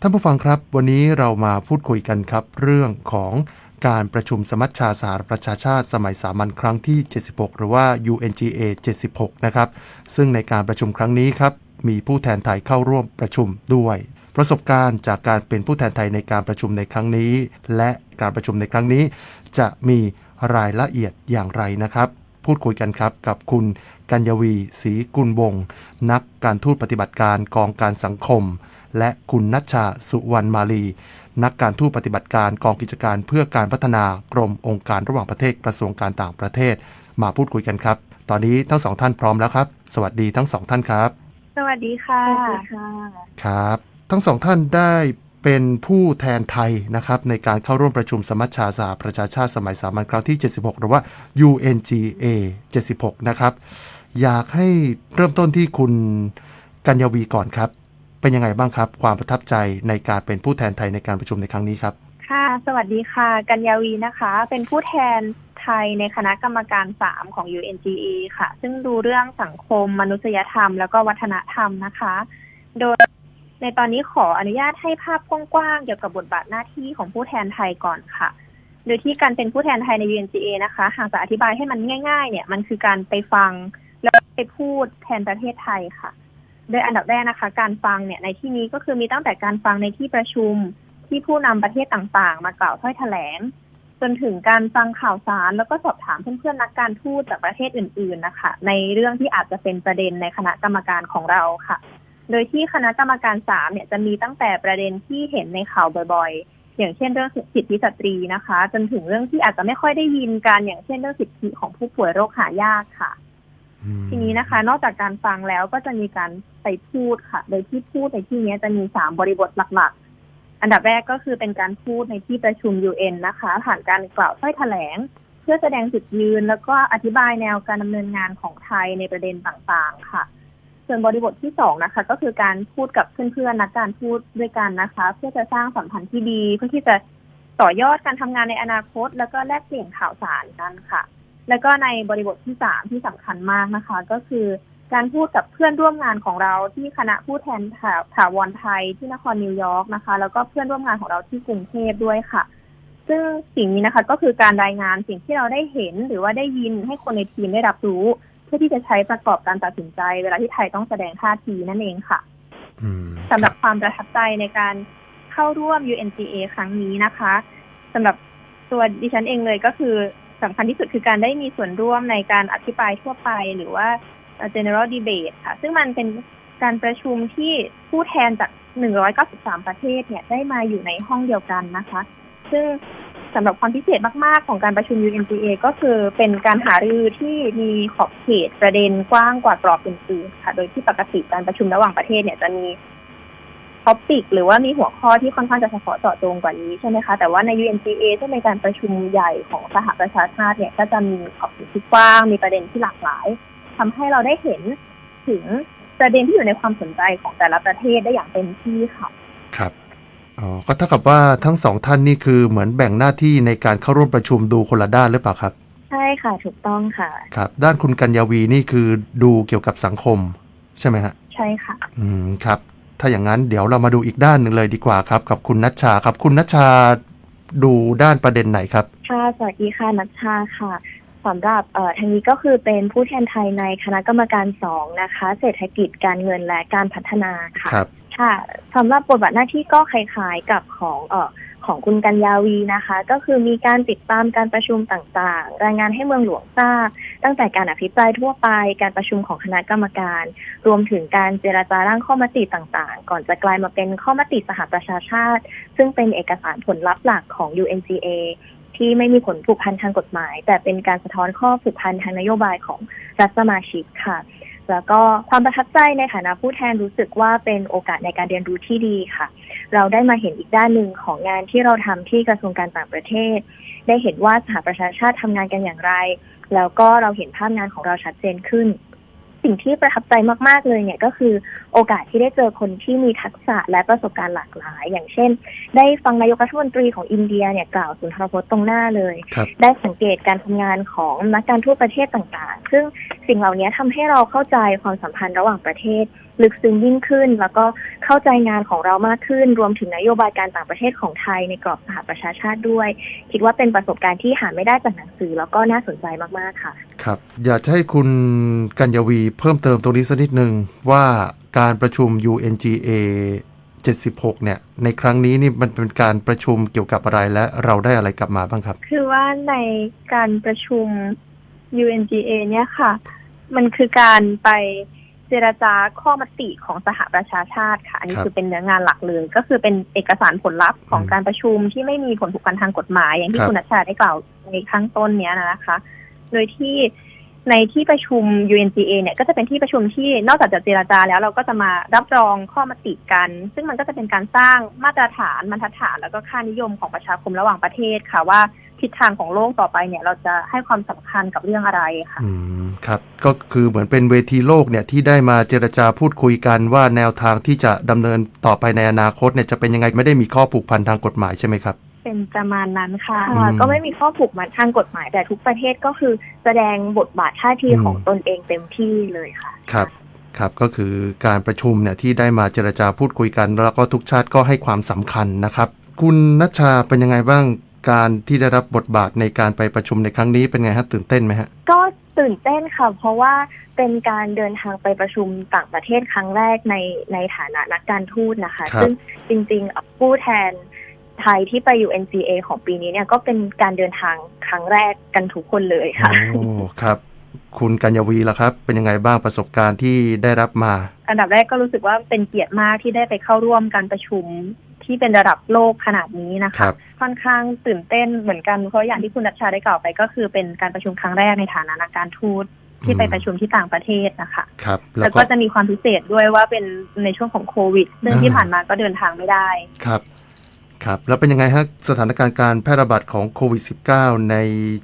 ท่านผู้ฟังครับ วันนี้เรามาพูดคุยกันครับ เรื่องของการประชุมสมัชชาสหประชาชาติสมัยสามัญครั้งที่ 76 หรือว่า UNGA 76 นะครับ ซึ่งในการประชุมครั้งนี้ครับ มีผู้แทนไทยเข้าร่วมประชุมด้วย ประสบการณ์จากการเป็นผู้แทนไทยในการประชุมในครั้งนี้ และการประชุมในครั้งนี้ จะมีรายละเอียดอย่างไรนะครับพูดคุยกันครับกับคุณกัญญวีศรีกุลวงศ์นักการทูตปฏิบัติการกองการสังคม และคุณนัชชาสุวรรณมาลี นักการทูตปฏิบัติการกองกิจการเพื่อการพัฒนากรมองค์การระหว่างประเทศกระทรวงการต่างประเทศ มาพูดคุยกันครับ ตอนนี้ทั้งสองท่านพร้อมแล้วครับ สวัสดีทั้งสองท่านครับ สวัสดีค่ะครับ ทั้งสองท่านได้เป็นผู้แทนไทยนะครับในการเข้าร่วมประชุมสมัชชาสหประชาชาติสมัยสามัญครั้งที่ 76 หรือว่า UNGA 76 นะครับ อยากให้เริ่มต้นที่คุณกัญญวีก่อนครับ เป็นยังไงบ้างครับ ความประทับใจในการเป็นผู้แทนไทยในการประชุมในครั้งนี้ครับ ค่ะ สวัสดีค่ะ กัญญาวีนะคะ เป็นผู้แทนไทยในคณะกรรมการ3ของ UNGA ค่ะ ซึ่งดูเรื่องสังคม มนุษยธรรม แล้วก็วัฒนธรรมนะคะ โดยในตอนนี้ขออนุญาตให้ภาพกว้างๆเกี่ยวกับบทบาทหน้าที่ของผู้แทนไทยก่อนค่ะ โดยที่การเป็นผู้แทนไทยใน UNGA นะคะ หากจะอธิบายให้มันง่าย ๆ เนี่ย มันคือการไปฟังแล้วไปพูดแทนประเทศไทยค่ะ โดยอันดับแรกนะคะ การฟังเนี่ยในที่นี้ก็คือมีตั้งแต่การฟังในที่ประชุมที่ผู้นำประเทศต่างๆ มากล่าวถ้อยแถลง จนถึงการฟังข่าวสาร แล้วก็สอบถามเพื่อนๆนักการทูตจากประเทศอื่น ๆนะคะ ในเรื่องที่อาจจะเป็นประเด็นในคณะกรรมการของเราค่ะ โดยที่คณะกรรมการสามเนี่ยจะมีตั้งแต่ประเด็นที่เห็นในข่าวบ่อยๆ อย่างเช่นเรื่องสิทธิสตรีนะคะ จนถึงเรื่องที่อาจจะไม่ค่อยได้ยินกันอย่างเช่นเรื่องสิทธิของผู้ป่วยโรคหายากค่ะ ทีนี้นะคะ นอกจากการฟังแล้วก็จะมีการไปพูดค่ะ โดยที่พูดในที่นี้จะมีสามบริบทหลักๆ อันดับแรกก็คือเป็นการพูดในที่ประชุม UN นะคะ ผ่านการกล่าวถ้อยแถลง เพื่อแสดงจุดยืน แล้วก็อธิบายแนวการดำเนินงานของไทยในประเด็นต่างๆ ค่ะ ส่วนบริบทที่สองนะคะ ก็คือการพูดกับเพื่อนๆนักการพูดด้วยกันนะคะ เพื่อจะสร้างสัมพันธ์ที่ดีเพื่อที่จะต่อยอดการทำงานในอนาคต แล้วก็แลกเปลี่ยนข่าวสารกันค่ะ แล้วก็ในบริบทที่สามที่สำคัญมากนะคะ ก็คือการพูดกับเพื่อนร่วมงานของเราที่คณะผู้แทนถาถาวรไทยที่นครนิวยอร์กนะคะ แล้วก็เพื่อนร่วมงานของเราที่กรุงเทพด้วยค่ะ ซึ่งสิ่งนี้นะคะก็คือการรายงานสิ่งที่เราได้เห็นหรือว่าได้ยินให้คนในทีมได้รับรู้ เพื่อที่จะใช้ประกอบการตัดสินใจ เวลาที่ไทยต้องแสดงท่าทีนั่นเองค่ะอืมสำหรับความประทับใจในการเข้าร่วม UNGA ครั้งนี้นะคะสำหรับตัวดิฉันเองเลยก็คือ สำคัญที่สุดคือการได้มีส่วนร่วมในการอภิปรายทั่วไปหรือว่า general debate ค่ะ ซึ่งมันเป็นการประชุมที่ผู้แทนจาก 193 ประเทศเนี่ยได้มาอยู่ในห้องเดียวกันนะคะ ซึ่งสำหรับความพิเศษมาก ๆ ของการประชุม UNGA ก็คือเป็นการหารือที่มีขอบเขตประเด็นกว้างกว่ากรอบอื่นๆค่ะ โดยที่ปกติการประชุมระหว่างประเทศเนี่ยจะมี ท็อปิกหรือว่ามีหัวข้อที่ค่อนข้างจะเฉพาะเจาะจงกว่านี้ใช่ไหมคะ แต่ว่าใน UNGA ซึ่งเป็นการประชุมใหญ่ของสหประชาชาติเนี่ย ก็จะมีขอบเขตที่กว้าง มีประเด็นที่หลากหลายทำให้เราได้เห็นถึงประเด็นที่อยู่ในความสนใจของแต่ละประเทศได้อย่างเต็มที่ค่ะ ครับอ๋อก็เท่ากับว่าทั้งสองท่านนี่คือเหมือนแบ่งหน้าที่ในการเข้าร่วมประชุมดูคนละด้านหรือเปล่าครับ ใช่ค่ะถูกต้องค่ะ ครับ ด้านคุณกัญญาวีนี่คือดูเกี่ยวกับสังคม ใช่ไหมฮะ ใช่ค่ะ อืมครับ ถ้าอย่างนั้นเดี๋ยวเรามาดูอีกด้านหนึ่งเลยดีกว่าครับ กับคุณนัชชาครับ คุณนัชชาดูด้านประเด็นไหนครับ ค่ะ สวัสดีค่ะนัชชาค่ะสำหรับเอ่อทางนี้ก็คือเป็นผู้แทนไทยในคณะกรรมการสองนะคะ เศรษฐกิจการเงินและการพัฒนาค่ะครับค่ะสำหรับบทบาทหน้าที่ก็คล้ายๆกับของเอ่อ ของคุณกัญญาวีนะคะ ก็คือมีการติดตามการประชุมต่างๆ รายงานให้เมืองหลวงทราบ ตั้งแต่การอภิปรายทั่วไป การประชุมของคณะกรรมการ รวมถึงการเจราจาร่างข้อมติต่างๆ ก่อนจะกลายมาเป็นข้อมติสหประชาชาติ ซึ่งเป็นเอกสารผลลัพธ์หลักของ UNGA ที่ไม่มีผลผูกพันทางกฎหมาย แต่เป็นการสะท้อนข้อผูกพันทางนโยบายของรัฐสมาชิกค่ะ แล้วก็ความประทับใจในฐานะผู้แทนรู้สึกว่าเป็นโอกาสในการเรียนรู้ที่ดีค่ะ เราได้มาเห็นอีกด้านหนึ่งของงานที่เราทำที่กระทรวงการต่างประเทศ ได้เห็นว่าสหประชาชาติทำงานกันอย่างไร แล้วก็เราเห็นภาพงานของเราชัดเจนขึ้น สิ่งที่ประทับใจมาก ๆ เลยเนี่ยก็คือโอกาสที่ได้เจอคนที่มีทักษะและประสบการณ์หลากหลาย อย่างเช่น ได้ฟังนายกรัฐมนตรีของอินเดียเนี่ยกล่าวสุนทรพจน์ตรงหน้าเลยครับได้สังเกตการทำงานของนักการทูตประเทศต่างๆ ซึ่งสิ่งเหล่านี้ทำให้เราเข้าใจความสัมพันธ์ระหว่างประเทศ ลึกซึ้งยิ่งขึ้น แล้วก็เข้าใจงานของเรามากขึ้น รวมถึงนโยบายการต่างประเทศของไทยในกรอบสหประชาชาติด้วย คิดว่าเป็นประสบการณ์ที่หาไม่ได้จากหนังสือ แล้วก็น่าสนใจมากๆค่ะ ครับ อยากจะให้คุณกัญญวีเพิ่มเติมตรงนี้สักนิดหนึ่งว่าการประชุม UNGA 76 เนี่ย ในครั้งนี้นี่มันเป็นการประชุมเกี่ยวกับอะไรและเราได้อะไรกลับมาบ้างครับ คือว่าในการประชุม UNGA เนี่ยค่ะ มันคือการไป เจรจาข้อมติของสหประชาชาติค่ะอันนี้ครับคือเป็นเนื้องานหลักเลย ก็คือเป็นเอกสารผลลัพธ์ของอืมการประชุมที่ไม่มีผลผูกพันทางกฎหมาย อย่างคที่รับคุณนัชชาได้กล่าวในข้างต้นเนี้ยนะคะ โดยที่ในที่ประชุม UNGA เนี่ยก็จะเป็นที่ประชุมที่นอกจากจะเจราจาแล้วเราก็จะมารับรองข้อมติกัน ซึ่งมันก็จะเป็นการสร้างมาตรฐานบรรทัดฐานแล้วก็ค่านิยมของประชาคมระหว่างประเทศค่ะว่า ทิศทางของโลกต่อไปเนี่ย เราจะให้ความสำคัญกับเรื่องอะไรค่ะอืมครับ ก็คือเหมือนเป็นเวทีโลกเนี่ยที่ได้มาเจรจาพูดคุยกันว่าแนวทางที่จะดำเนินต่อไปในอนาคตเนี่ยจะเป็นยังไงไม่ได้มีข้อผูกพันทางกฎหมายใช่ไหมครับเป็นประมาณนั้นค่ะอืมก็ไม่มีข้อผูกมัดทางกฎหมายแต่ทุกประเทศก็คือแสดงบทบาทท่าทีอืมของตนเองเต็มที่เลยค่ะ ครับครับก็คือการประชุมเนี่ยที่ได้มาเจรจาพูดคุยกัน แล้วก็ทุกชาติก็ให้ความสำคัญนะครับ คุณนัชชาเป็นยังไงบ้าง การที่ได้รับบทบาทในการไปประชุมในครั้งนี้เป็นไงฮะตื่นเต้นไหมฮะก็ตื่นเต้นค่ะ เพราะว่าเป็นการเดินทางไปประชุมต่างประเทศครั้งแรกในในฐานะนักการทูตนะคะครับซึ่งจริงๆผู้แทนไทยที่ไปอยู่ NCA ของปีนี้เนี่ยก็เป็นการเดินทางครั้งแรกกันทุกคนเลยค่ะโอ้ครับคุณกัญญวีล่ะครับ เป็นยังไงบ้างประสบการณ์ที่ได้รับมา อันดับแรกก็รู้สึกว่าเป็นเกียรติมากที่ได้ไปเข้าร่วมการประชุม ที่เป็นระดับโลกขนาดนี้นะครัคะบค่อนข้างตื่นเต้นเหมือนกันเพราะอย่างที่คุณนัชชาได้กล่าวไปก็คือเป็นการประชุมครั้งแรกในฐานะนักการทูตที่ไปประชุมที่ต่างประเทศนะคะครับแล้แล้ววก็ก็จะมีความพิเศษด้วยว่าเป็นในช่วงของโควิด ซึ่งอ่าที่ผ่านมาก็เดินทางไม่ได้ครับ ครับแล้วเป็นยังไงฮะสถานการณ์การแพร่ระบาดของโควิด -19 ใน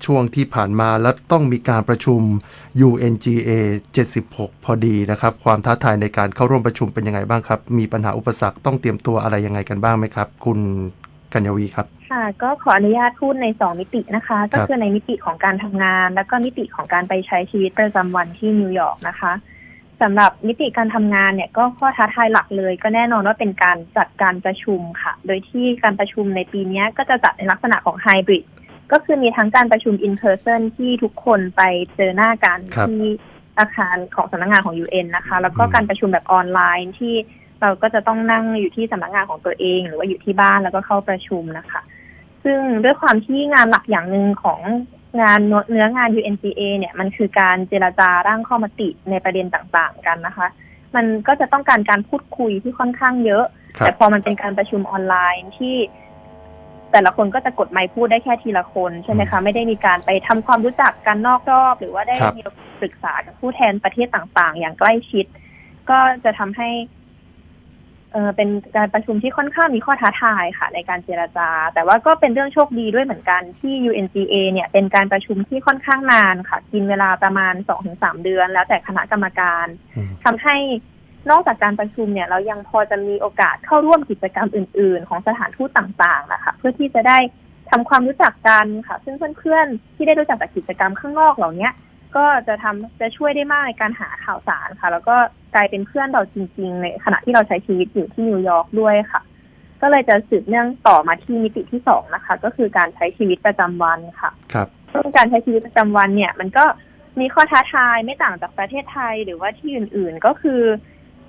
ช่วงที่ผ่านมาแล้วต้องมีการประชุม UNGA 76 พอดีนะครับ ความท้าทายในการเข้าร่วมประชุมเป็นยังไงบ้างครับ มีปัญหาอุปสรรคต้องเตรียมตัวอะไรยังไงกันบ้างไหมครับ คุณกัญญวีครับค่ะก็ขออนุญาตพูดในสองมิตินะคะ ก็คือในมิติของการทำงาน แล้วก็มิติของการไปใช้ชีวิตประจำวันที่นิวยอร์กนะคะ สำหรับมิติการทำงานเนี่ยก็ข้อท้าทายหลักเลย ก็แน่นอนว่าเป็นการจัดการประชุมค่ะ โดยที่การประชุมในปีนี้ก็จะจัดในลักษณะของไฮบริดก็คือมีทั้งการประชุม in person ที่ทุกคนไปเจอหน้ากันครับที่อาคารของสำนักงานของ UN นะคะ แล้วก็อืมการประชุมแบบออนไลน์ที่เราก็จะต้องนั่งอยู่ที่สำนักงานของตัวเอง หรือว่าอยู่ที่บ้านแล้วก็เข้าประชุมนะคะ ซึ่งด้วยความที่งานหลักอย่างหนึ่งของ งานเนื้องาน UNCA เนี่ยมันคือการเจราจาร่างข้อมติในประเด็นต่างๆกันนะคะ มันก็จะต้องการการพูดคุยที่ค่อนข้างเยอะครัแต่บพอมันเป็นการประชุมออนไลน์ที่ แต่ละคนก็จะกดไมค์พูดได้แค่ทีละคนใช่ไหมคะ ไม่ได้มีการไปทำความรู้จักกันนอกรอบ หรือว่าได้ครับมีปรึกษากับผู้แทนประเทศต่างๆ อย่างใกล้ชิด ก็จะทำให้ เออเป็นการประชุมที่ค่อนข้างมีข้อท้าทายค่ะในการเจราจา แต่ว่าก็เป็นเรื่องโชคดีด้วยเหมือนกันที่ UNGA เนี่ยเป็นการประชุมที่ค่อนข้างนานค่ะ กินเวลาประมาณสองถึงสามเดือน แล้วแต่คณะกรรมการอืมทำให้นอกจากการประชุมเนี่ยเรายังพอจะมีโอกาสเข้าร่วมกิจกรรมอื่น ๆ ของสถานทูตต่างๆนะคะเพื่อที่จะได้ทำความรู้จักกันค่ะ ซึ่งเพื่อนๆที่ได้รู้จักจากกิจกรรมข้างนอกเหล่าเนี้ยก็จะทำจะช่วยได้มากในการหาข่าวสารค่ะ แล้วก็ กลายเป็นเพื่อนเราจริง ๆ ในขณะที่เราใช้ชีวิตอยู่ที่นิวยอร์กด้วยค่ะ ก็เลยจะสืบเนื่องต่อมาที่มิติที่สองนะคะ ก็คือการใช้ชีวิตประจำวันค่ะ ครับซึ่งการใช้ชีวิตประจำวันเนี่ย มันก็มีข้อท้าทายไม่ต่างจากประเทศไทยหรือว่าที่อื่น ๆ ก็คือ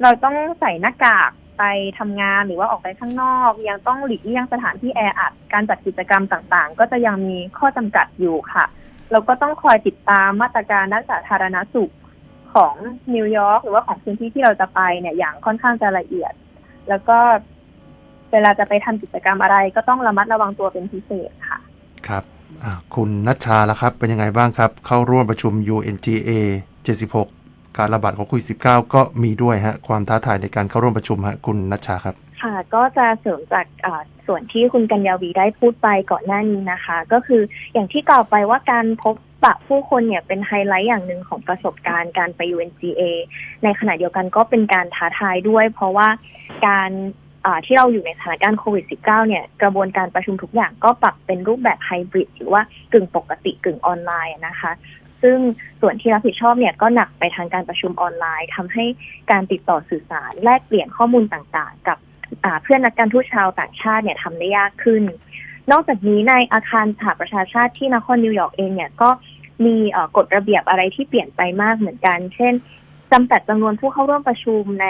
เราต้องใส่หน้ากากไปทำงานหรือว่าออกไปข้างนอก ยังต้องหลีกเลี่ยงสถานที่แออัด การจัดกิจกรรมต่างๆ ก็จะยังมีข้อจำกัดอยู่ค่ะ เราก็ต้องคอยติดตามมาตรการด้านสาธารณสุข ของนิวยอร์กหรือว่าของพื้นที่ที่เราจะไปเนี่ยอย่างค่อนข้างจะละเอียด แล้วก็เวลาจะไปทำกิจกรรมอะไร ก็ต้องระมัดระวังตัวเป็นพิเศษค่ะ ครับอ่าคุณนัชชาล่ะครับ เป็นยังไงบ้างครับ เข้าร่วมประชุม UNGA 76 การระบาดของโควิด -19 ก็มีด้วยฮะ ความท้าทายในการเข้าร่วมประชุมฮะคุณนัชชาครับ ค่ะก็จะเสริมจากเอ่อส่วนที่คุณกัญญาวีได้พูดไปก่อนหน้านี้นะคะ ก็คืออย่างที่กล่าวไปว่าการพบ ปะผู้คนเนี่ยเป็นไฮไลท์อย่างหนึ่งของประสบการณ์การไป UNGA ในขณะเดียวกันก็เป็นการท้าทายด้วย เพราะว่าการอ่าที่เราอยู่ในสถานการณ์โควิด -19 เนี่ย กระบวนการประชุมทุกอย่างก็ปรับเป็นรูปแบบไฮบริดหรือว่ากึ่งปกติกึ่งออนไลน์นะคะ ซึ่งส่วนที่รับผิดชอบเนี่ยก็หนักไปทางการประชุมออนไลน์ทำให้การติดต่อสื่อสารแลกเปลี่ยนข้อมูลต่างๆ กับอ่าเพื่อนนักการทูตชาวต่างชาติเนี่ยทำได้ยากขึ้น นอกจากนี้ในอาคารสหประชาชาติที่นครนิวยอร์กเองเนี่ยก็ มีกฎระเบียบอะไรที่เปลี่ยนไปมากเหมือนกัน เช่นจำกัดจำนวนผู้เข้าร่วมประชุมใน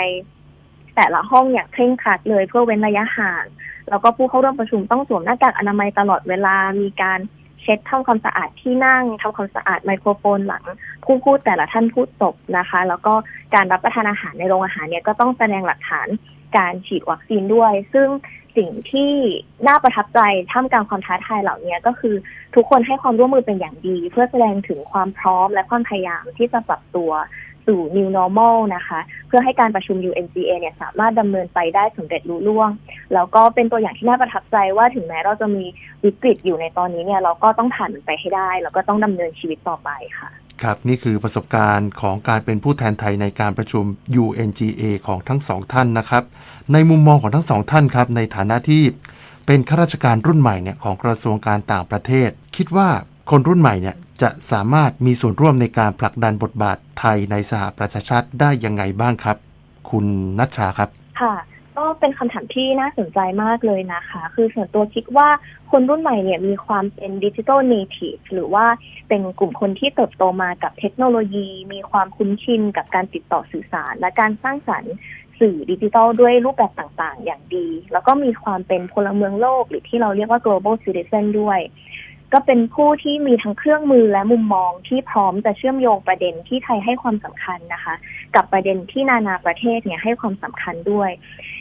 แต่ละห้องอย่างเคร่งครัดเลยเพื่อเว้นระยะห่าง แล้วก็ผู้เข้าร่วมประชุมต้องสวมหน้ากากอนามัยตลอดเวลา มีการเช็ดทำความสะอาดที่นั่งทำความสะอาดไมโครโฟนหลัง ผู้พูดแต่ละท่านพูดจบนะคะ แล้วก็การรับประทานอาหารในโรงอาหารเนี่ยก็ต้องแสดงหลักฐานการฉีดวัคซีนด้วย ซึ่ง สิ่งที่น่าประทับใจท่ามกลางความท้าทายเหล่านี้ก็คือทุกคนให้ความร่วมมือเป็นอย่างดี เพื่อแสดงถึงความพร้อมและความพยายามที่จะปรับตัวสู่ new normal นะคะ เพื่อให้การประชุม UNGA เนี่ยสามารถดำเนินไปได้สำเร็จลุล่วง แล้วก็เป็นตัวอย่างที่น่าประทับใจว่าถึงแม้เราจะมีวิกฤตอยู่ในตอนนี้เนี่ยเราก็ต้องผ่านไปให้ได้ แล้วก็ต้องดำเนินชีวิตต่อไปค่ะ ครับนี่คือประสบการณ์ของการเป็นผู้แทนไทยในการประชุม UNGA ของทั้งสองท่านนะครับ ในมุมมองของทั้งสองท่านครับ ในฐานะที่เป็นข้าราชการรุ่นใหม่เนี่ยของกระทรวงการต่างประเทศ คิดว่าคนรุ่นใหม่เนี่ยจะสามารถมีส่วนร่วมในการผลักดันบทบาทไทยในสหประชาชาติได้ยังไงบ้างครับ คุณนัชชาครับค่ะ ก็เป็นคำถามที่น่าสนใจมากเลยนะคะ คือส่วนตัวคิดว่าคนรุ่นใหม่เนี่ยมีความเป็นดิจิทัลเนทีฟหรือว่าเป็นกลุ่มคนที่เติบโตมากับเทคโนโลยี มีความคุ้นชินกับการติดต่อสื่อสาร และการสร้างสรรค์สื่อดิจิทัลด้วยรูปแบบต่างๆ อย่างดี แล้วก็มีความเป็นพลเมืองโลก หรือที่เราเรียกว่า global citizen ด้วย ก็เป็นผู้ที่มีทั้งเครื่องมือและมุมมองที่พร้อมจะเชื่อมโยงประเด็นที่ไทยให้ความสำคัญนะคะ กับประเด็นที่นานาประเทศเนี่ยให้ความสำคัญด้วย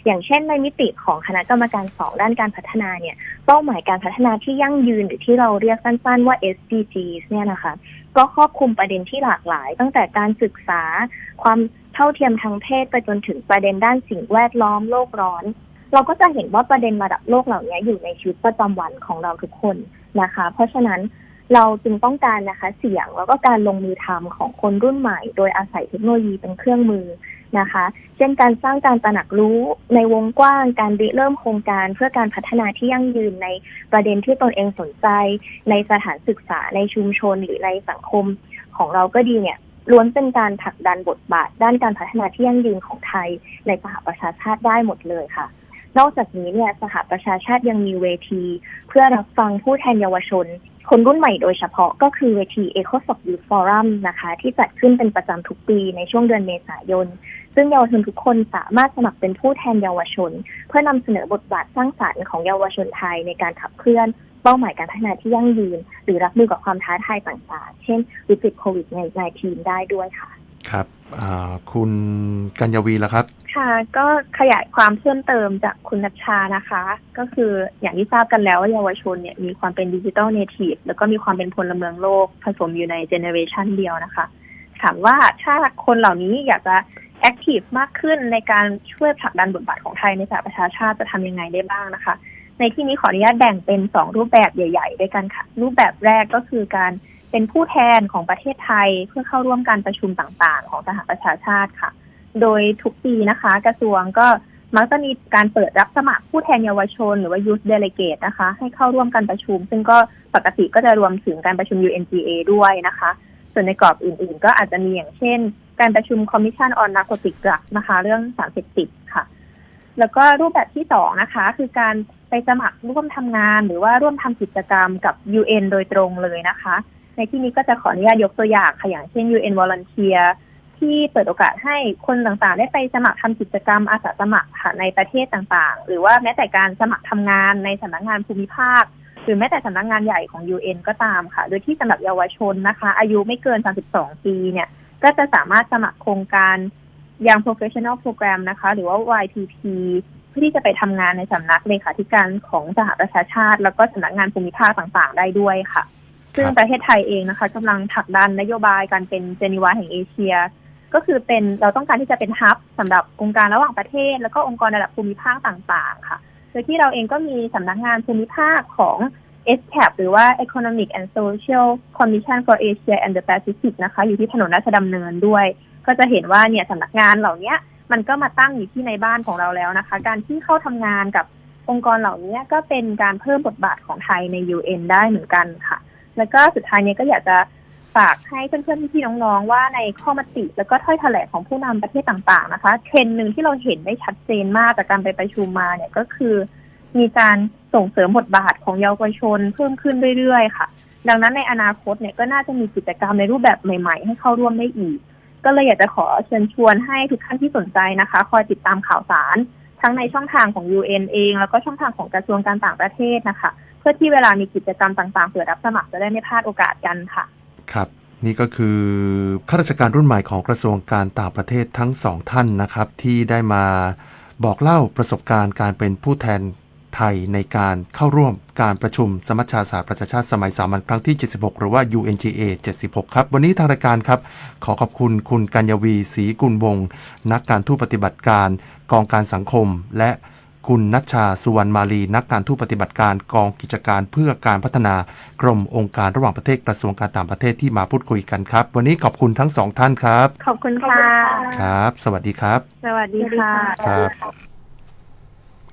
อย่างเช่นในมิติของคณะกรรมการสองด้านการพัฒนาเนี่ยเป้าหมายการพัฒนาที่ยั่งยืนหรือที่เราเรียกสั้นๆว่า SDGs เนี่ยนะคะ ก็ครอบคลุมประเด็นที่หลากหลาย ตั้งแต่การศึกษา ความเท่าเทียมทางเพศไปจนถึงประเด็นด้านสิ่งแวดล้อมโลกร้อน เราก็จะเห็นว่าประเด็นระดับโลกเหล่านี้อยู่ในชีวิตประจำวันของเราทุกคน นะคะ เพราะฉะนั้นเราจึงต้องการนะคะเสียงแล้วก็การลงมือทำของคนรุ่นใหม่ โดยอาศัยเทคโนโลยีเป็นเครื่องมือนะคะ เช่นการสร้างการตระหนักรู้ในวงกว้าง การริเริ่มโครงการเพื่อการพัฒนาที่ยั่งยืนในประเด็นที่ตนเองสนใจ ในสถานศึกษาในชุมชนหรือในสังคมของเราก็ดีเนี่ยล้วนเป็นการผลักดันบทบาท ด้านการพัฒนาที่ยั่งยืนของไทยในสหประชาชาติได้หมดเลยค่ะ นอกจากนี้เนี่ยสหประชาชาติยังมีเวที เพื่อรับฟังผู้แทนเยาวชน คนรุ่นใหม่โดยเฉพาะก็คือเวที e c o s o c Youth Forum นะคะ ที่จัดขึ้นเป็นประจำทุกปีในช่วงเดือนเมษายน ซึ่งเยาวชนทุกคนสามารถสมัครเป็นผู้แทนเยาวชน เพื่อนำเสนอบทบาทสร้างสรรค์ของเยาวชนไทยในการขับเคลื่อนเป้าหมายการพัฒนาที่ยั่งยืน หรือรับมือกับความท้าทายต่างๆ เช่นวิกฤตโควิด -19 ได้ด้วยค่ะ อ่าคุณกัญญวีละครับ ค่ะ ก็ขยายความเพิ่มเติมจากคุณนัชชานะคะ ก็คืออย่างที่ทราบกันแล้วว่าเยาวชนเนี่ยมีความเป็นดิจิ t a ลเนทีฟแล้วก็มีความเป็นพลเมืองโลก ผสมอยู่ในเจเนอเรชันเดียวนะคะ ถามว่าถ้าคนเหล่านี้อยากจะแอคทีฟมากขึ้นในการช่วยผลักดันบทบาทของไทยในสหประชาชาติจะทำยังไงได้บ้างนะคะ ในที่นี้ขออนุญาตแบ่งเป็นสองรูปแบบใหญ่ ๆ ด้วยกันค่ะ รูปแบบแรกก็คือการ เป็นผู้แทนของประเทศไทยเพื่อเข้าร่วมการประชุมต่างๆ ของสหประชาชาติค่ะ โดยทุกปีนะคะ กระทรวงก็มักจะมีการเปิดรับสมัครผู้แทนเยาวชน หรือว่า Youth Delegate นะคะ ให้เข้าร่วมการประชุม ซึ่งก็ปกติก็จะรวมถึงการประชุม UNGA ด้วยนะคะ ส่วนในกรอบอื่นๆ ก็อาจจะมีอย่างเช่น การประชุม Commission on Narcotic Drugs นะคะ เรื่องสารเสพติดค่ะ แล้วก็รูปแบบที่สองนะคะ คือการไปสมัครร่วมทำงาน หรือว่าร่วมทำกิจกรรมกับ UN โดยตรงเลยนะคะ ในที่นี้ก็จะขออนุญาตยกตัวอย่างค่ะอย่างเช่น UN Volunteer ที่เปิดโอกาสให้คนต่างๆ ได้ไปสมัครทำกิจกรรมอาสาสมัครค่ะในประเทศต่างๆ หรือว่าแม้แต่การสมัครทำงานในสำนักงานภูมิภาค หรือแม้แต่สำนักงานใหญ่ของ UN ก็ตามค่ะ โดยที่สำหรับเยาวชนนะคะ อายุไม่เกิน 32 ปีเนี่ย ก็จะสามารถสมัครโครงการยัง professional program นะคะ หรือว่า YPP เพื่อที่จะไปทำงานในสำนักเลขาธิการของสหประชาชาติ แล้วก็สำนักงานภูมิภาคต่างๆ ได้ด้วยค่ะ ซึ่งประเทศไทยเองนะคะกำลังผลักดันนโยบายการเป็นเจนีวาแห่งเอเชีย ก็คือเป็นเราต้องการที่จะเป็นฮับสำหรับองค์การระหว่างประเทศ แล้วก็องค์กรระดับภูมิภาคต่างๆ ค่ะ โดยที่เราเองก็มีสำนักงานภูมิภาคของ ESCAP หรือว่า Economic and Social Commission for Asia and the Pacific นะคะ อยู่ที่ถนนราชดำเนินด้วย ก็จะเห็นว่าเนี่ยสำนักงานเหล่าเนี้ยมันก็มาตั้งอยู่ที่ในบ้านของเราแล้วนะคะ การที่เข้าทำงานกับองค์กรเหล่านี้ก็เป็นการเพิ่มบทบาทของไทยใน UN ได้เหมือนกันค่ะ แล้วก็สุดท้ายเนี้ก็อยากจะฝากให้เพื่อนๆพี่ๆน้องๆว่าในข้อมติ แล้วก็ถ้อยแถลงของผู้นำประเทศต่างๆนะคะเทรนหนึ่งที่เราเห็นได้ชัดเจนมากจากการไปประชุมมาเนี่ยก็คือ มีการส่งเสริมบทบาทของเยาวชนเพิ่มขึ้นเรื่อยๆ ค่ะ ดังนั้นในอนาคตเนี่ยก็น่าจะมีกิจกรรมในรูปแบบใหม่ ๆ ให้เข้าร่วมได้อีก ก็เลยอยากจะขอเชิญชวนให้ทุกท่านที่สนใจนะคะ คอยติดตามข่าวสาร ทั้งในช่องทางของ UN เอง แล้วก็ช่องทางของกระทรวงการต่างประเทศนะคะ เพื่อที่เวลามีกิจกรรมต่างๆเปิดรับสมัครจะได้ไม่พลาดโอกาสกันค่ะ ครับ นี่ก็คือข้าราชการรุ่นใหม่ของกระทรวงการต่างประเทศทั้งสองท่านนะครับ ที่ได้มาบอกเล่าประสบการณ์การเป็นผู้แทนไทยในการเข้าร่วม การประชุมสมัชชาสาประชาชาติสมัยสามัญครั้งที่ 76 หรือว่า UNGA 76 ครับ วันนี้ทางรายการครับ ขอขอบคุณคุณกัญญวีศรีกุลวงศ์นักการทูตปฏิบัติการ กองการสังคม และคุณนัชชาสุวรรณมาลี นักการทูตปฏิบัติการกองกิจการเพื่อการพัฒนากรมองค์การระหว่างประเทศกระทรวงการต่างประเทศที่มาพูดคุยกันครับ วันนี้ขอบคุณทั้งสองท่านครับ ขอบคุณค่ะ ครับ สวัสดีครับ สวัสดีค่ะครับ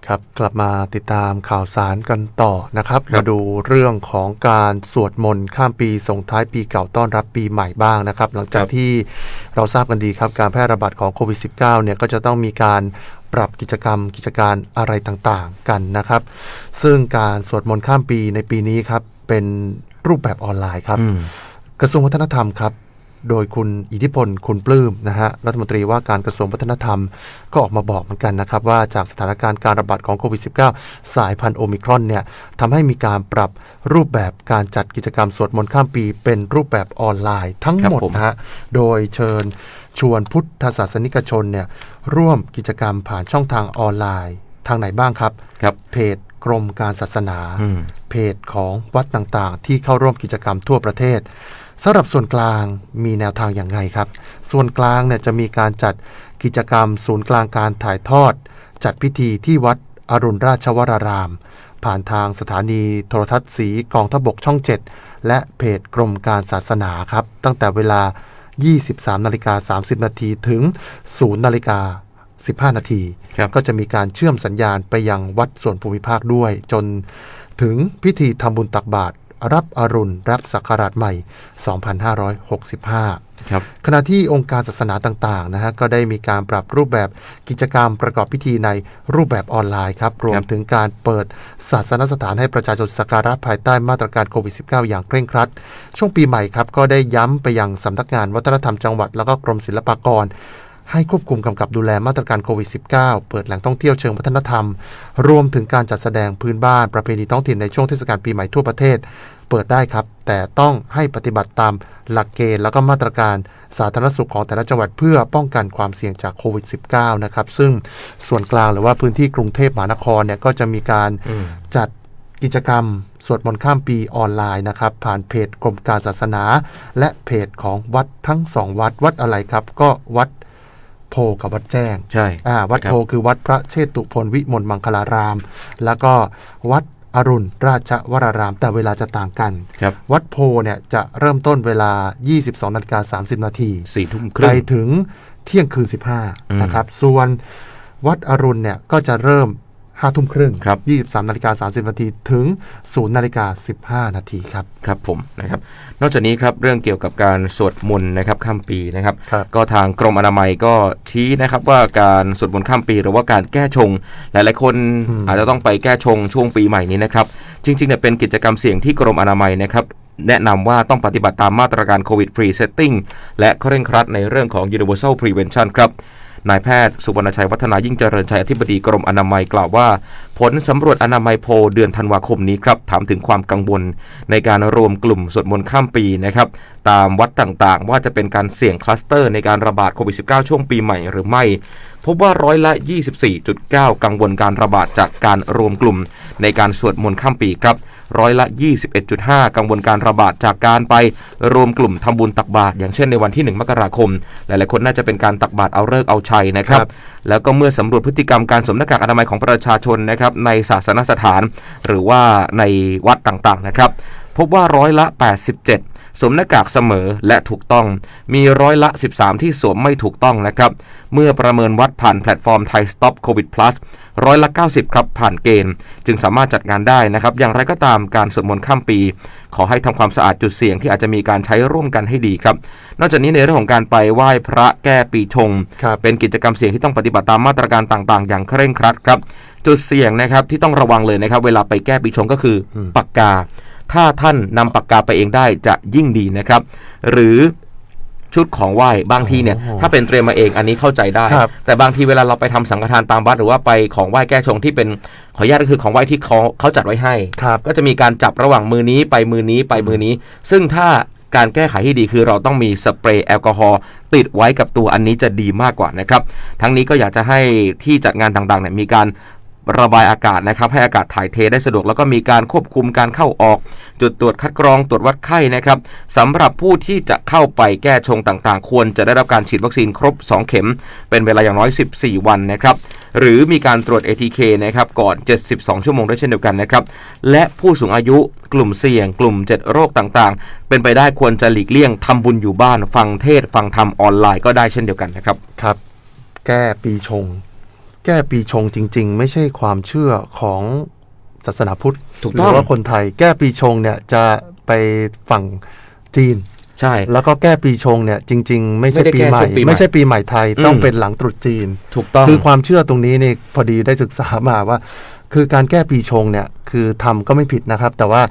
ครับกลับมาติดตามข่าวสารกันต่อนะครับครับมาดูเรื่องของการสวดมนต์ข้ามปีส่งท้ายปีเก่าต้อนรับปีใหม่บ้างนะครับ หลังจากที่เราทราบกันดีครับการแพร่ระบาดของโควิด -19 เนี่ยก็จะต้องมีการปรับกิจกรรมกิจการอะไรต่างๆกันนะครับ ซึ่งการสวดมนต์ข้ามปีในปีนี้ครับเป็นรูปแบบออนไลน์ครับอืมกระทรวงวัฒนธรรมครับ โดยคุณอิทธิพลคุณปลื้มนะฮะรัฐมนตรีว่าการกระทรวงวัฒนธรรมก็ออกมาบอกเหมือนกันนะครับ ว่าจากสถานการณ์การระบาดของโควิด -19 สายพันธุ์โอมิครอนเนี่ยทำให้มีการปรับรูปแบบการจัดกิจกรรมสวดมนต์ข้ามปี เป็นรูปแบบออนไลน์ทั้งหมดครับผมนะฮะโดยเชิญชวนพุทธศาสนิกชนเนี่ยร่วมกิจกรรมผ่านช่องทางออนไลน์ทางไหนบ้างครับครับเพจกรมการศาสนาอืมเพจของวัดต่างๆ ที่เข้าร่วมกิจกรรมทั่วประเทศ สำหรับส่วนกลางมีแนวทางอย่างไรครับ ส่วนกลางเนี่ยจะมีการจัดกิจกรรม ศูนย์กลางการถ่ายทอด จัดพิธีที่วัดอรุณราชวราราม ผ่านทางสถานีโทรทัศน์สีกองทพบกช่อง 7 และเพจกรมการศาสนาครับ ตั้งแต่เวลา 23นาฬิกา30 นาทีถึง 0นาฬิกา15 นาทีครับก็จะมีการเชื่อมสัญญาณไปยังวัดส่วนภูมิภาคด้วย จนถึงพิธีทำบุญตักบาตร รับอรุณ รับศักราชใหม่ 2565 ครับขณะที่องค์การศาสนาต่างๆนะฮะก็ได้มีการปรับรูปแบบกิจกรรมประกอบพิธีในรูปแบบออนไลน์ครับรวมถึงการเปิดศาสนสถานให้ประชาชนสักการะภายใต้มาตรการโควิด -19 อย่างเคร่งครัด ช่วงปีใหม่ครับก็ได้ย้ำไปยังสำนักงานวัฒนธรรมจังหวัดแล้วก็กรมศิลปากร ให้ควบคุมกำกับดูแลมาตรการโควิด -19 เปิดแหล่งท่องเที่ยวเชิงวัฒนธรรม รวมถึงการจัดแสดงพื้นบ้านประเพณีท้องถิ่นในช่วงเทศกาลปีใหม่ทั่วประเทศ เปิดได้ครับ แต่ต้องให้ปฏิบัติตามหลักเกณฑ์แล้วก็มาตรการสาธารณสุขของแต่ละจังหวัดเพื่อป้องกันความเสี่ยงจากโควิด -19 นะครับ ซึ่งส่วนกลางหรือว่าพื้นที่กรุงเทพมหานครเนี่ยก็จะมีการอืมจัดกิจกรรม สวดมนต์ข้ามปีออนไลน์นะครับ ผ่านเพจกรมการศาสนา และเพจของวัดทั้งสองวัดวัดอะไรครับ ก็วัด โพกับวัดแจ้งใช่อ่าวัดครับโพคือวัดพระเชตุพนวิมลมังคลาราม แล้วก็วัดอรุณราชวราราม แต่เวลาจะต่างกันครับวัดโพเนี่ยจะเริ่มต้นเวลา 22นาฬิกา30 นาทีสี่ทุ่มคไปรึ่งถึงเที่ยงคืนอืม15 นะครับ ส่วนวัดอรุณเนี่ยก็จะเริ่ม 5ทุ่มครึ่งครับ23นาฬิกา30นาทีถึง0นาฬิกา15นาทีครับครับผมนะครับนอกจากนี้ครับเรื่องเกี่ยวกับการสวดมนต์นะครับข้ามปีนะครับครับก็ทางกรมอนามัยก็ชี้นะครับว่าการสวดมนต์ข้ามปี หรือว่าการแก้ชง หลายๆคนอืมอาจจะต้องไปแก้ชงช่วงปีใหม่นี้นะครับ จริงๆเนี่ยเป็นกิจกรรมเสี่ยงที่กรมอนามัยนะครับแนะนำว่าต้องปฏิบัติตามมาตรการโควิดฟรีเซตติ้งและเคร่งครัดในเรื่องของ universal prevention ครับ นายแพทย์สุวรรณชัยวัฒนายิ่งเจริญชัยอธิบดีกรมอนามัยกล่าวว่า ผลสำรวจอนามัยโพเดือนธันวาคมนี้ครับถามถึงความกังวล ในการรวมกลุ่มสวดมนต์ข้ามปีนะครับตามวัดต่างๆ ว่าจะเป็นการเสี่ยงคลัสเตอร์ในการระบาดโควิด -19 ช่วงปีใหม่หรือไม่ พบว่าร้อยละ 24.9 กังวลการระบาดจากการรวมกลุ่ม ในการสวดมนต์ข้ามปีครับ ร้อยละ 21.5 กังวลการระบาดจากการไปรวมกลุ่มทำบุญตักบาตรอย่างเช่นในวันที่ 1 มกราคม หลายๆ คนน่าจะเป็นการตักบาตรเอาเลิกษ์เอาชัยนะครับครับ แล้วก็เมื่อสำรวจพฤติกรรมการสวมหน้ากากอนามัยของประชาชนนะครับในศาสนสถาน หรือว่าในวัดต่างๆนะครับพบว่าร้อยละ 87 สวมหน้ากากเสมอและถูกต้อง มีร้อยละ 13 ที่สวมไม่ถูกต้องนะครับ เมื่อประเมินวัดผ่านแพลตฟอร์มไทย Stop COVID Plus ร้อยละ 90 ครับ ผ่านเกณฑ์ จึงสามารถจัดงานได้นะครับ อย่างไรก็ตามการสวดมนต์ข้ามปี ขอให้ทำความสะอาดจุดเสี่ยงที่อาจจะมีการใช้ร่วมกันให้ดีครับ นอกจากนี้ในเรื่องของการไปไหว้พระแก้ปีชงครับเป็นกิจกรรมเสี่ยงที่ต้องปฏิบัติตามมาตรการต่างๆ อย่างเคร่งครัดครับ จุดเสี่ยงนะครับที่ต้องระวังเลยนะครับ เวลาไปแก้ปีชงก็คืออมปากกา ถ้าท่านนำปากกาไปเองได้จะยิ่งดีนะครับ หรือชุดของไหว้บางทีเนี่ยอ๋อถ้าเป็นเตรียมมาเองอันนี้เข้าใจได้ครับแต่บางทีเวลาเราไปทำสังฆทานตามวัดหรือว่าไปของไหว้แก้ชงที่เป็นขออนุญาตก็คือของไหว้ที่เขาเขาจัดไว้ให้ครับก็จะมีการจับระหว่างมือนี้ไปมือนี้ไปมือนี้ ซึ่งถ้าการแก้ไขที่ดีคือเราต้องมีสเปรย์แอลกอฮอล์ติดไว้กับตัวอันนี้จะดีมากกว่านะครับ ทั้งนี้ก็อยากจะให้ที่จัดงานต่างๆเนี่ยมีการ ระบายอากาศนะครับให้อากาศถ่ายเทได้สะดวก แล้วก็มีการควบคุมการเข้าออก จุดตรวจคัดกรองตรวจวัดไข้นะครับสำหรับผู้ที่จะเข้าไปแก้ชงต่างๆ ควรจะได้รับการฉีดวัคซีนครบ 2 เข็ม เป็นเวลาอย่างน้อย 14 วันนะครับหรือมีการตรวจ ATK นะครับก่อน 72 ชั่วโมงด้วยเช่นเดียวกันนะครับและผู้สูงอายุกลุ่มเสี่ยง กลุ่ม 7 โรคต่างๆ เป็นไปได้ควรจะหลีกเลี่ยงทำบุญอยู่บ้าน ฟังเทศฟังธรรมออนไลน์ก็ได้เช่นเดียวกันนะครับครับ แก้ปีชง ก้ปีชงจริง ๆ ไม่ใช่ความเชื่อของศาสนาพุทธถูกหต้รือองว่าคนไทย แก้ปีชงเนี่ยจะไปฝั่งจีน ใช่ แล้วก็แก้ปีชงเนี่ยจริง ๆ ไม่ใช่ไม่ได้ปีแก้ใหม่ช่วงปีใหม่ ไม่ใช่ปีใหม่ไทยอืมต้องเป็นหลังตรุษจีน ถูกต้องคือความเชื่อตรงนี้นี่พอดีได้ศึกษามาว่า คือการแก้ปีชงเนี่ยคือทำก็ไม่ผิดนะครับ แต่ว่า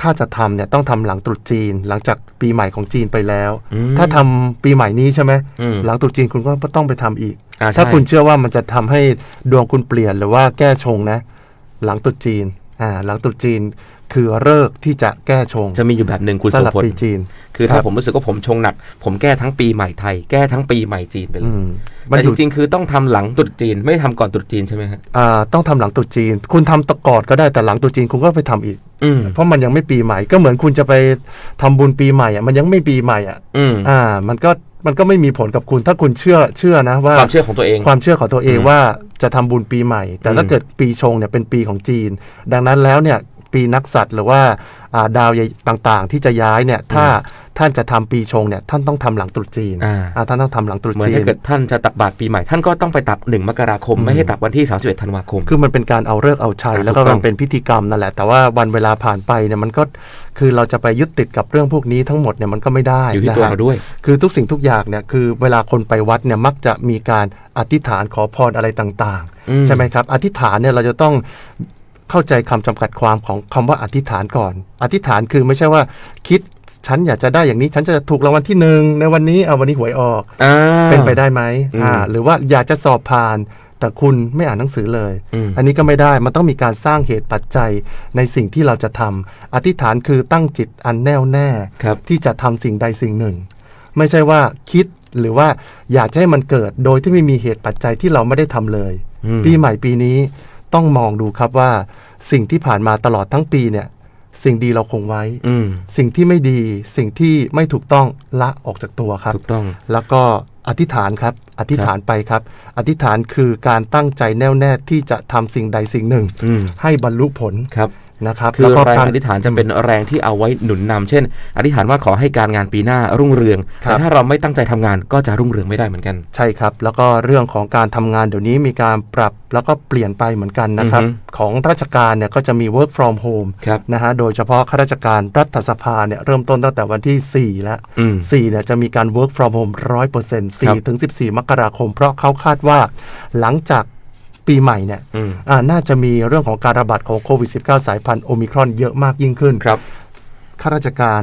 ถ้าจะทำเนี่ยต้องทำหลังตรุษจีน หลังจากปีใหม่ของจีนไปแล้วอืมถ้าทำปีใหม่นี้ใช่ไหมอืมหลังตรุษจีนคุณก็ต้องไปทำอีก อ่ใช่ ถ้าคุณเชื่อว่ามันจะทำให้ดวงคุณเปลี่ยนหรือว่าแก้ชงนะ หลังตรุษจีนอ่าหลังตรุษจีนคือเลิกษ์ที่จะแก้ชงจะมีอยู่แบบหนึ่งคุณสโสลับพล ปีจีน คือครัถ้าบผมรู้สึกว่าผมชงหนัก ผมแก้ทั้งปีใหม่ไทย แก้ทั้งปีใหม่จีนไปเลอืยมมันแต่อจยู่ริงๆคือต้องทำหลังตรุษจีนไม่ทำก่อนตรุษจีนใช่ไหมฮะอ่าต้องทำหลังตรุษจีน คุณทำตะกอดก็ได้แต่หลังตรุษจีนคุณก็ไปทำอีก อืมเพราะมันยังไม่ปีใหม่ก็เหมือนคุณจะไปทำบุญปีใหม่อะมันยังไม่ปีใหม่อะอืม อ่า มันก็ มันก็ไม่มีผลกับคุณถ้าคุณเชื่อเชื่อนะว่าความเชื่อของตัวเอง ความเชื่อของตัวเองอืมว่าจะทำบุญปีใหม่ แต่อืมถ้าเกิดปีชงเนี่ยเป็นปีของจีน ดังนั้นแล้วเนี่ย ปีนักสัตว์หรือว่าอ่าดาวใหญ่ต่างๆ ที่จะย้ายเนี่ยถ้าท่านจะทำปีชงเนี่ยท่านต้องทำหลังตรุษจีนอ่าอ่าท่านต้องทำหลังตรุษเหมือนจีถ้านเกิดท่านจะตักบาตรปีใหม่ท่านก็ต้องไปตักหนึ่งมกราคมอืมไม่ให้ตักวันที่ 31 ธันวาคม คือมันเป็นการเอาเลิกษ์เอาชัยอ่าแล้วก็ถูกต้มัองนเป็นพิธีกรรมนั่นแหละ แต่ว่าวันเวลาผ่านไปเนี่ยมันก็คือเราจะไปยึดติดกับเรื่องพวกนี้ทั้งหมดเนี่ยมันก็ไม่ได้อยู่ที่นะตัวฮะเราด้วย คือทุกสิ่งทุกอย่างเนี่ยคือเวลาคนไปวัดเนี่ยมักจะมีการอธิษฐานขอพรอะไรต่างอืมๆใช่ไหมครับ อธิษฐานเนี่ยเราจะต้อง เข้าใจคำจำกัดความของคำว่าอธิษฐานก่อน อธิษฐานคือไม่ใช่ว่าคิดฉันอยากจะได้อย่างนี้ ฉันจะถูกรางวัลที่หนึ่งในวันนี้เอาวันนี้หวยออกอ่าเป็นไปได้ไหมอืมอ่าหรือว่าอยากจะสอบผ่าน แต่คุณไม่อ่านหนังสือเลยอืมอันนี้ก็ไม่ได้มันต้องมีการสร้างเหตุปัจจัยในสิ่งที่เราจะทำอธิษฐานคือตั้งจิตอันแน่วแน่ครับที่จะทำสิ่งใดสิ่งหนึ่ง ไม่ใช่ว่าคิดหรือว่าอยากจะให้มันเกิดโดยที่ไม่มีเหตุปัจจัยที่เราไม่ได้ทำเลยอืมปีใหม่ปีนี้ ต้องมองดูครับว่าสิ่งที่ผ่านมาตลอดทั้งปีเนี่ย สิ่งดีเราคงไว้อืมสิ่งที่ไม่ดี สิ่งที่ไม่ถูกต้องละออกจากตัวครับถูกต้อง แล้วก็อธิษฐานครับ อธิษฐานไปครับ อธิษฐานคือการตั้งใจแน่วแน่ที่จะทำสิ่งใดสิ่งหนึ่งอืมให้บรรลุผลครับ นะครับคือแล้วก็แรงการอธิษฐานจะเป็นแรงที่เอาไว้หนุนนำเช่น อธิษฐานว่าขอให้การงานปีหน้ารุ่งเรืองครับแต่ถ้าเราไม่ตั้งใจทำงานก็จะรุ่งเรืองไม่ได้เหมือนกัน ใช่ครับ แล้วก็เรื่องของการทำงานเดี๋ยวนี้มีการปรับแล้วก็เปลี่ยนไปเหมือนกันนะครับอือฮึของราชการเนี่ยก็จะมี work from home ครับนะฮะโดยเฉพาะข้าราชการรัฐสภาเนี่ยเริ่มต้นตั้งแต่วันที่ 4 แล้วอืม4เนี่ยจะมีการ work from home 100%ครับ4ถึง14 มกราคม เพราะเขาคาดว่าหลังจาก ปีใหม่เนี่ยอืมอ่าน่าจะมีเรื่องของการระบาดของโควิด -19 สายพันธุ์โอมิครอนเยอะมากยิ่งขึ้นครับข้าราชการ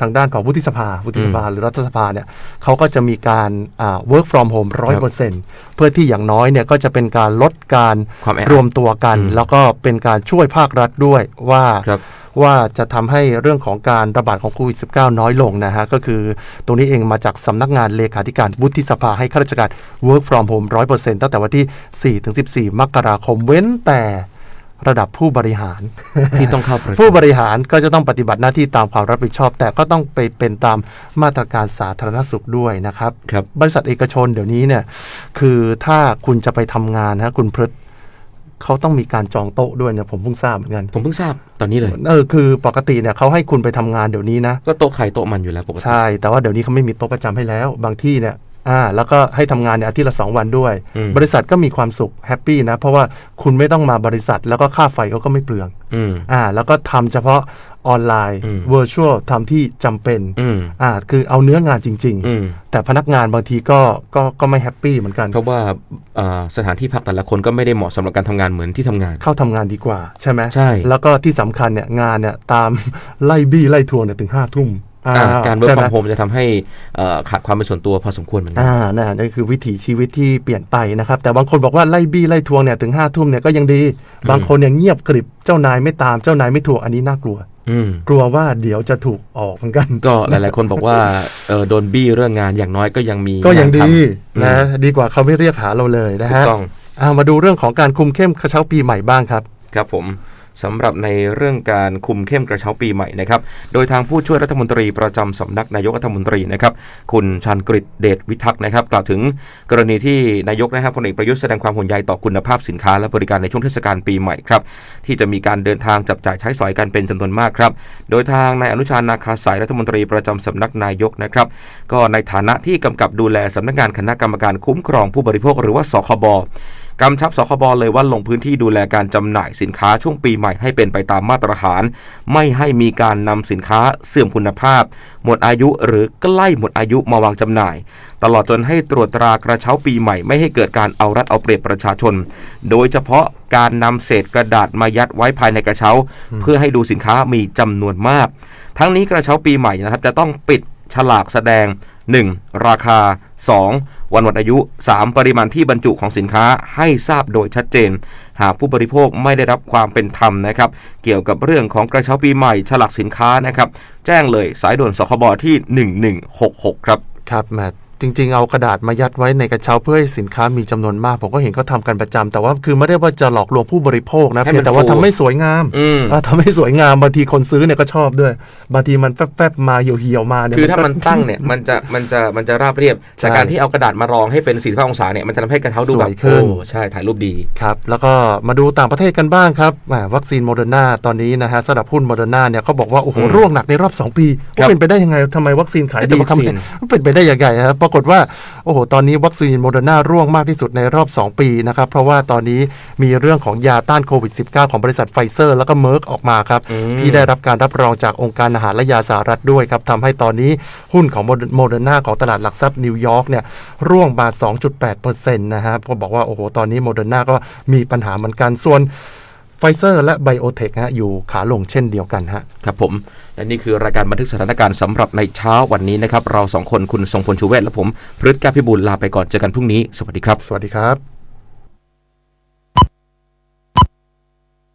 ทางด้านของวุฒิสภาวุฒิสภาหรือรัฐสภาเนี่ยเขาก็จะมีการอ่า work from home ร้อยเปอร์เซ็นต์เพื่อที่อย่างน้อยเนี่ยก็จะเป็นการลดการความแออัดรวมตัวกันอืมแล้วก็เป็นการช่วยภาครัฐด้วยว่าครับว่าจะทำให้เรื่องของการระบาดของโควิด -19 น้อยลงนะฮะ ก็คือตรงนี้เองมาจากสำนักงานเลขาธิการวุฒิสภาให้ข้าราชการ work from home 100%ตั้งแต่วันที่4ถึง14 มกราคมเว้นแต่ระดับผู้บริหารที่ต้องเข้าประชุมผู้บริหารก็จะต้องปฏิบัติหน้าที่ตามความรับผิดชอบ แต่ก็ต้องไปเป็นตามมาตรการสาธารณสุขด้วยนะครับครับบริษัทเอกชนเดี๋ยวนี้เนี่ยคือถ้าคุณจะไปทำงานนะคุณพฤษ เขาต้องมีการจองโต๊ะด้วยเนี่ยผมเพิ่งทราบเหมือนกัน ผมเพิ่งทราบตอนนี้เลยเออคือปกติเนี่ยเขาให้คุณไปทำงานเดี๋ยวนี้นะก็โต๊ะไข่โต๊ะมันอยู่แล้วปกติใช่ แต่ว่าเดี๋ยวนี้เขาไม่มีโต๊ะประจำให้แล้ว บางที่เนี่ยอ่าแล้วก็ให้ทำงานเนี่ยอาทิตย์ละสองวันด้วยอืมบริษัทก็มีความสุขแฮปปี้นะ เพราะว่าคุณไม่ต้องมาบริษัทแล้วก็ค่าไฟเขาก็ไม่เปลืองอืมอ่าแล้วก็ทำเฉพาะ ออนไลน์อืมเวอร์ชวลทำที่จำเป็นอืมอ่าคือเอาเนื้องานจริงอืมๆแต่พนักงานบางทีก็ก็ก็ไม่แฮปปี้เหมือนกัน เพราะว่าอ่าสถานที่พักแต่ละคนก็ไม่ได้เหมาะสำหรับการทำงานเหมือนที่ทำงาน เข้าทำงานดีกว่า ใช่ไหมใช่ แล้วก็ที่สำคัญเนี่ยงานเนี่ยตามไล่บี้ไล่ทวงเนี่ยถึงห้าทุ่มอ่อ่าการเวิร์กใช่ฟไหอร์มโฮมจะทำให้เอ่อขาดความเป็นส่วนตัวพอสมควรเหมือนกันอ่านั่นนั่นคือวิถีชีวิตที่เปลี่ยนไปนะครับ แต่บางคนบอกว่าไล่บี้ไล่ทวงเนี่ยถึงห้าทุ่มเนี่ยก็ยังดี บางคนเนี่ยเงียบกริบเจ้านายไม่ตามเจ้านายไม่ทวงอันนี้น่ากลัวอืม กลัวว่าเดี๋ยวจะถูกออกเหมือนกัน ก็หลาย ๆ คนบอกว่าเออโดนบี้เรื่องงานอย่างน้อยก็ยังมีก็ยังดีงานทำนะอืมดีกว่าเขาไม่เรียกหาเราเลยนะถูฮะกต้องอ่ามาดูเรื่องของการคุมเข้มกระเช้าปีใหม่บ้างครับ ครับผม สำหรับในเรื่องการคุมเข้มกระเช้าปีใหม่นะครับ โดยทางผู้ช่วยรัฐมนตรีประจำสำนักนายกรัฐมนตรีนะครับ คุณชันกฤษเดชวิทักษ์นะครับ กล่าวถึงกรณีที่นายกนะครับพลเอกประยุทธ์แสดงความห่วงใยต่อคุณภาพสินค้าและบริการในช่วงเทศกาลปีใหม่ครับ ที่จะมีการเดินทางจับจ่ายใช้สอยกันเป็นจำนวนมากครับ โดยทางนายอนุชานาคาสายรัฐมนตรีประจำสำนักนายกนะครับ ก็ในฐานะที่กำกับดูแลสำนักงานคณะกรรมการคุ้มครองผู้บริโภค หรือว่าสคบ กำชับสคบเลยว่าลงพื้นที่ดูแลการจำหน่ายสินค้าช่วงปีใหม่ให้เป็นไปตามมาตรฐาน ไม่ให้มีการนำสินค้าเสื่อมคุณภาพ หมดอายุหรือใกล้หมดอายุมาวางจำหน่าย ตลอดจนให้ตรวจตรากระเช้าปีใหม่ไม่ให้เกิดการเอารัดเอาเปรียบประชาชน โดยเฉพาะการนำเศษกระดาษมายัดไว้ภายในกระเช้า เพื่อให้ดูสินค้ามีจำนวนมาก ทั้งนี้กระเช้าปีใหม่นะครับจะต้องปิดฉลากแสดง 1. ราคา 2. วันหมดอายุ 3. ปริมาณที่บรรจุของสินค้าให้ทราบโดยชัดเจน หากผู้บริโภคไม่ได้รับความเป็นธรรมนะครับ เกี่ยวกับเรื่องของกระเช้าปีใหม่ฉลากสินค้านะครับ แจ้งเลยสายด่วนสคบที่ 1166 ครับ ครับแหม จริง ๆ เอากระดาษมายัดไว้ในกระเช้าเพื่อให้สินค้ามีจำนวนมาก ผมก็เห็นเขาทำกันประจำแต่ว่าคือไม่ได้ว่าจะหลอกลวงผู้บริโภคนะให้มันเพียงแต่ว่าฟูทำให้สวยงามอืมอ่าทำให้สวยงามบางทีคนซื้อเนี่ยก็ชอบด้วยบางทีมันแฟบๆมาเหี่ยวๆมาเนี่ยคือถ้าก็มันตั้งเนี่ยมันจะมันจะมันจะราบเรียบใช่แต่การที่เอากระดาษมารองให้เป็น45องศาเนี่ยมันจะทำให้กระเช้าดูแบสบวยขึ้นโอ้ใช่ถ่ายรูปดีครับแล้วก็มาดูต่างประเทศกันบ้างครับแหมวัคซีนโมเดอร์นาตอนนี้นะฮะสำหรับหุ้นโมเดอร์นาเนี่ยเขาบอกว่าโอ้โหอืมร่วงหนักในรอบ 2 ปีครับว่าเป็นไปได้ยังไงทำไมวัคซีนขายแต่ดีวัคซีนทำไมเป็นไปได้ยังไงครับปรากฏว่า โอ้โห ตอนนี้วัคซีนโมเดอร์นาร่วงมากที่สุดในรอบ 2 ปีนะครับ เพราะว่าตอนนี้มีเรื่องของยาต้านโควิด -19 ของบริษัทไฟเซอร์ แล้วก็เมอร์กออกมาครับอืมที่ได้รับการรับรองจากองค์การอาหารและยาสหรัฐด้วยครับทำให้ตอนนี้หุ้นของโมเดอร์นาของตลาดหลักทรัพย์นิวยอร์กเนี่ยร่วงมา 2.8%นะฮะก็บอกว่า โอ้โห ตอนนี้โมเดอร์นาก็มีปัญหาเหมือนกันส่วนไฟเซอร์และไบโอเทคฮะอยู่ขาลงเช่นเดียวกันฮะครับผม และนี่คือรายการบันทึกสถานการณ์สำหรับในเช้าวันนี้นะครับ เราสองคนคุณทรงพลชูเวศและผมพฤทธิ์แก้วพิบูลลาไปก่อนเจอกันพรุ่งนี้ สวัสดีครับ สวัสดีครับ